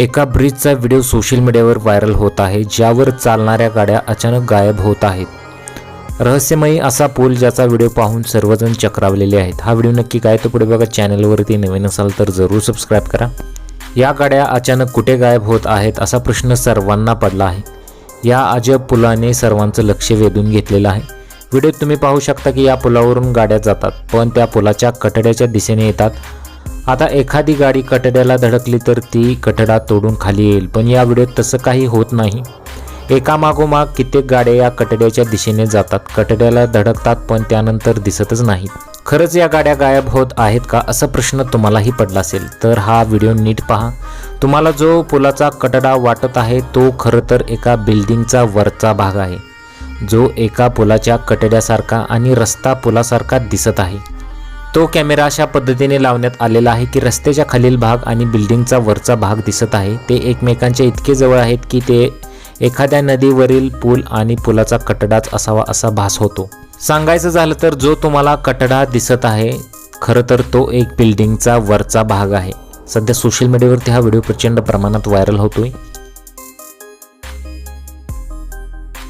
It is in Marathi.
एका ब्रिजचा व्हिडिओ सोशल मीडियावर व्हायरल होत आहे ज्यावर चालणाऱ्या गाड्या अचानक गायब होत आहेत. रहस्यमयी असा पूल ज्याचा व्हिडिओ पाहून सर्वजण चक्रावलेले आहेत. हा व्हिडिओ नक्की काय तो पुढे बघा. चॅनलवरती नवीन असाल तर जरूर सबस्क्राईब करा. या गाड्या अचानक कुठे गायब होत आहेत असा प्रश्न सर्वांना पडला आहे. या अजब पुलाने सर्वांचं लक्ष वेधून घेतलेलं आहे. व्हिडिओत तुम्ही पाहू शकता की या पुलावरून गाड्या जातात पण त्या पुलाच्या कठड्याच्या दिशेने येतात. आता एखादी गाडी कठड्याला धडकली तर ती कठडा तोडून खाली येईल पण या व्हिडिओत तसं काही होत नाही. एकामागोमाग कित्येक गाड्या या कठड्याच्या दिशेने जातात कठड्याला धडकतात पण त्यानंतर दिसतच नाहीत. खरंच या गाड्या गायब होत आहेत का असा प्रश्न तुम्हालाही पडला असेल तर हा व्हिडिओ नीट पहा. तुम्हाला जो पुलाचा कटडा वाटत आहे तो खरं तर एका बिल्डिंगचा वरचा भाग आहे जो एका पुलाच्या कटड्यासारखा आणि रस्ता पुलासारखा दिसत आहे. तो कॅमेरा अशा पद्धतीने लावण्यात आलेला आहे की रस्त्याच्या खालील भाग आणि बिल्डिंगचा वरचा भाग दिसत आहे. ते एकमेकांच्या इतके जवळ आहेत की ते एखाद्या नदीवरील पूल आणि पुलाचा कटडाच असावा असा भास होतो. सांगायचं झालं तर जो तुम्हाला कटडा दिसत आहे खरं तर तो एक बिल्डिंगचा वरचा भाग आहे. सध्या सोशल मीडियावरती हा व्हिडिओ प्रचंड प्रमाणात व्हायरल होतोय.